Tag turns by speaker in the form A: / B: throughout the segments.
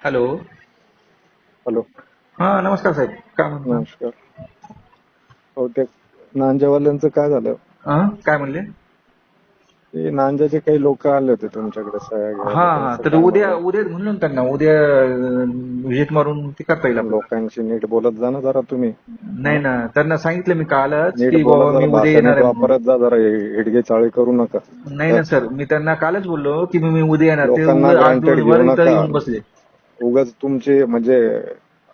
A: Hello
B: hello
A: हा नमस्कार साहेब काय म्हणता
B: नमस्कार हो ते नांजेवाल्यांचं काय झालं
A: हा, काय म्हणले
B: ते नांजाचे काही लोक आले होते तुमच्याकडे सह्या घ्यायला.
A: हा हा तर उद्या? उद्या म्हणलं ना त्यांना उद्या व्हिजिट मारून ते करता येईल.
B: लोकांशी नीट बोलत जा ना जरा तुम्ही
A: नाही ना त्यांना सांगितलं मी कालच
B: नीट
A: की बाबा
B: बोलत
A: मी
B: जरा
A: उद्या येणार
B: भाषा नीट
A: आहे म्हणून.
B: वापरत जा जरा हिडगे चाळे करू नका
A: नाही ना सर मी त्यांना कालच बोललो की मी मी उद्या येणार ते
B: लोकांना
A: उगाच आज
B: granted
A: दिवसभर
B: घेऊ
A: इथं
B: नका.
A: येऊन बसले
B: उगाच तुमचे म्हणजे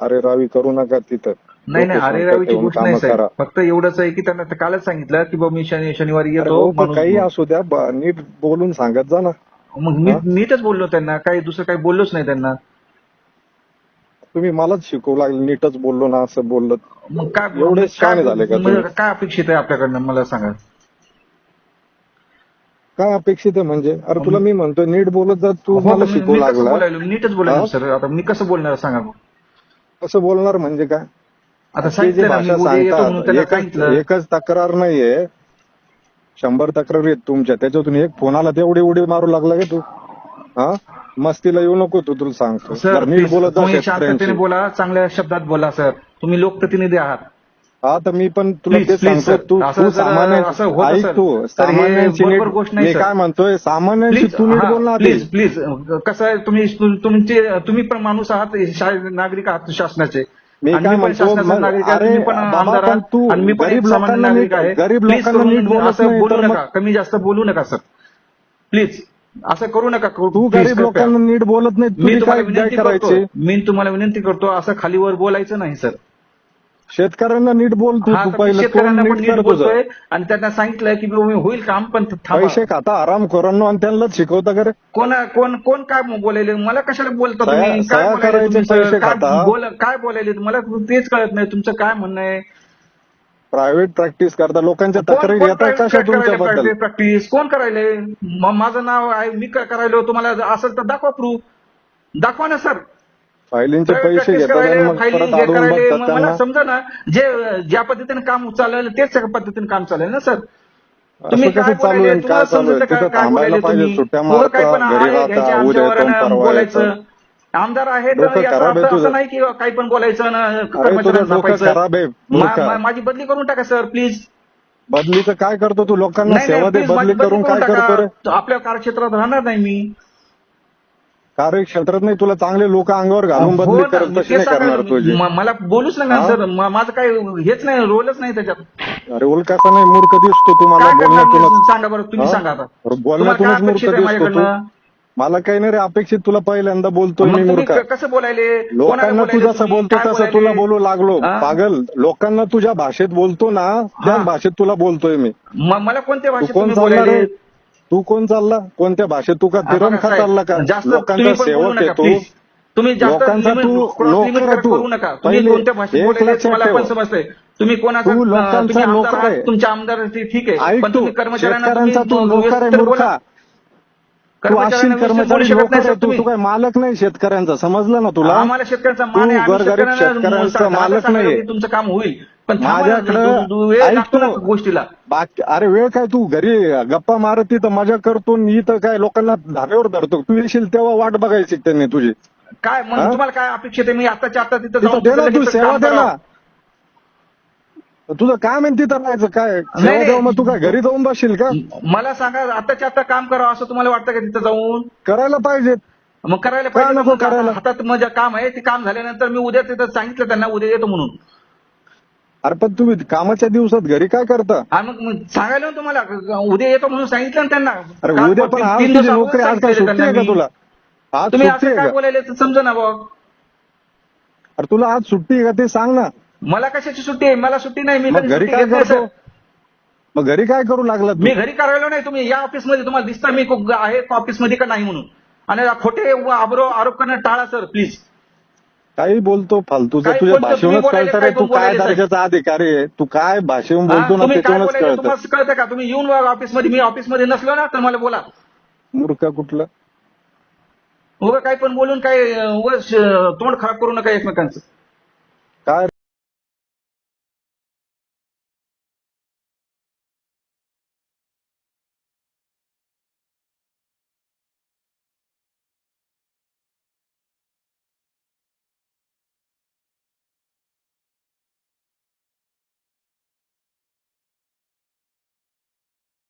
B: अरे रावी करू नका तिथं.
A: नाही नाही अरे रावीची गोष्ट नाही साहेब. फक्त एवढंच आहे की त्यांना कालच सांगितलं की बाबा मी शनि शनिवारी येतो
B: हो, काही असू द्या नीट बोलून सांगत जा ना.
A: मग मी? नीटच बोललो त्यांना काही दुसरं काही बोललोच नाही त्यांना.
B: तुम्ही मलाच शिकवू लागले नीटच बोललो ना असं बोललो.
A: मग काय
B: एवढे
A: काय-
B: झाले का?
A: काय अपेक्षित आहे आपल्याकडनं मला सांगा.
B: काय अपेक्षित आहे म्हणजे? अरे तुला मी म्हणतोय नीट बोलत जा तू
A: हो,
B: मला
A: मी कसं
B: लागला.
A: बोलायलो? नीटच बोलायलो
B: हा?
A: सर. आता मी कसं बोलणार सांगा मग.
B: कसं बोलणार म्हणजे काय?
A: आता
B: ते जे
A: सांगितलं ना मी
B: भाषा
A: उद्या येतो म्हणून
B: सांगतात एकच
A: सांगितलं.
B: एकच तक्रार नाहीये. शंभर तक्रारी आहेत तुमच्या. त्याच्यातून एक फोनाला तेवढी उडी मारू लागला का तू? हा? मस्तीला येऊ नको तू तुला सांगतो.
A: सर
B: जरा नीट
A: please,
B: बोलत जा
A: तुम्ही शांततेने
B: शेतकऱ्यांशी
A: बोला चांगल्या शब्दात बोला सर. तुम्ही लोकप्रतिनिधी आहात.
B: हा तर मी पण तुला
A: Please,
B: तेच
A: please,
B: सांगतो
A: sir.
B: तू
A: असं
B: तू
A: जर-
B: सामान्य
A: असं होतं,
B: ऐक. तू
A: तर हे
B: सामान्यांची नीट
A: बरोबर गोष्ट नाही,
B: मी
A: sir.
B: काय म्हणतोय सामान्यांची
A: प्लीज
B: तू नीट बोल ना आधी.
A: प्लीज प्लीज कसं आहे तुम्ही तुमचे तुम्ही पण माणूस आहात शा- नागरिक आहात शासनाचे
B: मी
A: आणि
B: काय
A: मी पण
B: म्हणतो,
A: शासनाचा
B: मग-
A: नागरिक आहे
B: अरे
A: तुम्ही पण
B: बाबा,
A: आमदार
B: पण
A: आहात
B: तू
A: आणि मी पण एक
B: गरीब
A: सामान्य
B: लोकांना
A: नागरिक
B: नीट-
A: आहे
B: गरीब
A: Please
B: लोकांना
A: करून
B: नीट बोलत
A: असं
B: नाही,
A: बोलू
B: तर मग-
A: नका कमी जास्त बोलू नका सर प्लीज असं करू नका
B: तू
A: Please,
B: गरीब
A: कृपया.
B: लोकांना नीट बोलत नाही
A: मी तुम्हाला
B: काय
A: विनंती करतो
B: करायची
A: मी तुम्हाला विनंती करतो असं खालीवर बोलायचं नाही सर
B: शेतकऱ्यांना नीट बोल तू
A: हा
B: तू
A: तर मी
B: पहिलं
A: शेतकऱ्यांना
B: तोंड
A: पण
B: नीट
A: नीट
B: कर तुझं
A: बोलतोय आणि त्यांना सांगितलंय की बाबा मी होईल काम पण थांबा.
B: पैसे खाता आराम करून आणि त्यांनाच शिकवता का रे
A: कोण कोण कोण काय बोलायले मला कशाला बोलता
B: सह्या-
A: तुम्ही काय
B: सह्या
A: बोलायले
B: करायचे
A: काय
B: खाता.
A: बोल काय बोलायले? मला तेच कळत नाही. तुमचं काय म्हणणं आहे?
B: प्रायव्हेट प्रॅक्टिस करता. लोकांच्या तक्रारी येतात कशा तुमच्याबद्दल
A: कोण करायले? म- माझं नाव आहे मी काय करायलो. तुम्हाला असेल तर दाखवा प्रूफ दाखवा ना सर
B: फायलिंगचे पैसे
A: practice
B: घेतात आणि
A: करायले,
B: मग
A: filing
B: परत
A: हे
B: अडवून
A: करायले,
B: बघतात
A: मग मला
B: त्यांना
A: समजा ना जे ज्या पद्धतीने काम चालेल तेच पद्धतीने काम चालेल ना सर?
B: असं
A: तुम्ही
B: कसं
A: काय
B: चालू
A: बोलायले?
B: आहे
A: तुम्हाला
B: काय चालू आहे?
A: समजतं का?
B: तिथं
A: काय
B: थांबायला
A: बोलायले
B: पाहिजे
A: तुम्ही?
B: सुट्ट्या
A: पण
B: घरी
A: आहे, घ्यायचे आमच्यावर
B: परवा
A: बोलायचं.
B: येतो
A: आमदार आहे तर
B: डोकं
A: याचा
B: खराब आहे
A: अर्थ
B: तुझं.
A: असं नाही की काही पण बोलायचं ना
B: अरे तुझं
A: कर्मचाऱ्यांना
B: डोकं
A: झापायचं.
B: खराब आहे
A: मा-
B: मूर्ख.
A: मा- माझी बदली करून टाका सर प्लीज.
B: बदलीचं काय करतो तू? लोकांना
A: नाही
B: सेवा
A: नाही
B: दे बदली
A: माझी
B: करून काय करतो रे?
A: आपल्या कार्यक्षेत्रात राहणार नाही मी.
B: कार्यक्षेत्रात नाही तुला चांगले लोक अंगावर घालून
A: हो
B: बदली
A: ना,
B: करत
A: मी
B: तशी
A: तेच
B: नाही करणार
A: सांगायलो.
B: तुझी
A: म- मला बोलूच नका
B: हा?
A: सर म- माझं काय हेच नाही रोलच नाही त्याच्यात
B: अरे कसा नाही मूर्ख दिसतो तू मला
A: काय करणार
B: बोलण्यातूनच
A: मी? सांगा बरं तुम्ही
B: हा?
A: सांगा आता
B: अरे
A: तुम्हाला
B: बोलण्यातूनच मूर्ख
A: अपेक्षित आहे
B: दिसतो तू
A: माझ्याकडनं
B: मला काही नाही रे अपेक्षित तुला पहिल्यांदा बोलतोय
A: मग
B: मी
A: तुम्ही
B: मूर्ख
A: क- कसं बोलायले कोणाला
B: लोकांना तू
A: बोलायले
B: जसं
A: तुम्ही?
B: बोलतो
A: काय
B: तसं
A: बोलायले?
B: तुला बोलू लागलो
A: हा?
B: पागल लोकांना तुझ्या भाषेत बोलतो ना त्या
A: हा.
B: भाषेत तुला बोलतोय मी
A: म- मला कोणत्या
B: तू
A: भाषेत
B: कोण
A: तुम्ही
B: चालला
A: बोलायले
B: रे तू कोण चालला? कोणत्या भाषेत तू का चालला का?
A: जास्त
B: लोकांचा सेवक आहे तू.
A: तुम्ही जास्त
B: लोकांचा तू तू.
A: करू नका. तुम्ही कोणत्या भाषेत मला. पण समजतंय. तुम्ही कोणाचा
B: तू लोकांचा
A: आहात,
B: आहे.
A: तुमच्या आमदार ठीक आहे. पण तुम्ही
B: तू आहे
A: व्यवस्थित बोला.
B: मूर्खा. तू कर्मचारी
A: नाही
B: आहे तू. तू काय मालक नाही शेतकऱ्यांचा. समजलं ना तुला?
A: आम्हाला शेतकऱ्यांचा
B: शेतकऱ्यांचा मालक.
A: की तुमचं काम होईल. पण
B: माझ्याकडं.
A: गोष्टीला.
B: बाकी अरे वेळ काय तू? घरी गप्पा मारत तिथं मजा करतो इथं काय लोकांना धाब्यावर धरतो? तू येशील तेव्हा वाट बघायची त्यांनी तुझी.
A: काय मग
B: हा?
A: तुम्हाला काय अपेक्षित आहे? मी आताच्या आता तिथं
B: तिथं
A: जाऊन
B: दे ना
A: तिथं
B: तू सेवा
A: काम
B: दे ना.
A: करावं.
B: तुझं काम आहे तिथं राहायचं काय? मग तू काय घरी जाऊन बसशील का?
A: मला सांगा आताच्या आता काम करावं असं तुम्हाला वाटतं का तिथं जाऊन?
B: करायला पाहिजे.
A: मग करायला पाहिजे? हातात माझं काम आहे ते काम झाल्यानंतर मी उद्या तिथं सांगितलं त्यांना उद्या येतो म्हणून.
B: अरे पण तुम्ही कामाच्या दिवसात घरी काय करता?
A: मग मग सांगायला ना तुम्हाला. उद्या येतो म्हणून सांगितलं ना त्यांना.
B: अरे
A: काम
B: उद्या पण आज
A: तीन
B: तुझी नोकरी आज काय
A: सांगितलेलं
B: सुट्टी आहे
A: त्यांना
B: का
A: मी.
B: तुला? आज
A: तुम्ही
B: सुट्टी
A: असं
B: आहे
A: काय
B: का?
A: बोलायले तर समजा ना भाऊ.
B: अरे तुला आज सुट्टी आहे का ते सांग ना.
A: मला कशाची सुट्टी आहे? मला सुट्टी नाही. मी
B: मग
A: कधी
B: घरी
A: सुट्टी
B: काय
A: घेत नाही,
B: करतो?
A: सर.
B: मग घरी काय करू लागला तू?
A: मी घरी करायला नाही तुम्ही या ऑफिसमध्ये तुम्हाला दिसता. मी को- आहे ऑफिसमध्ये का नाही म्हणून. आणि खोटे व आरोप आरोप करणं टाळा सर प्लीज
B: काही बोलतो फालतूचं
A: काही
B: तुझ्या
A: बोलतो,
B: भाषेवरच
A: बोलायले,
B: कळतं रे
A: काय
B: तू काय
A: बोलायले.
B: दर्जाचा अधिकारी आहे? तू काय भाषेवरून
A: हा,
B: बोलतो ना
A: तुम्ही काय बोलायले
B: कळतं?
A: तुम्हाला कळतं का? तुम्ही येऊन ऑफिसमध्ये मी ऑफिसमध्ये नसलो ना तर मला बोला.
B: मूर्ख कुठलं?
A: उगा काही पण बोलून काय उगाच, अं, तोंड खराब करू नका एकमेकांचं.
B: काय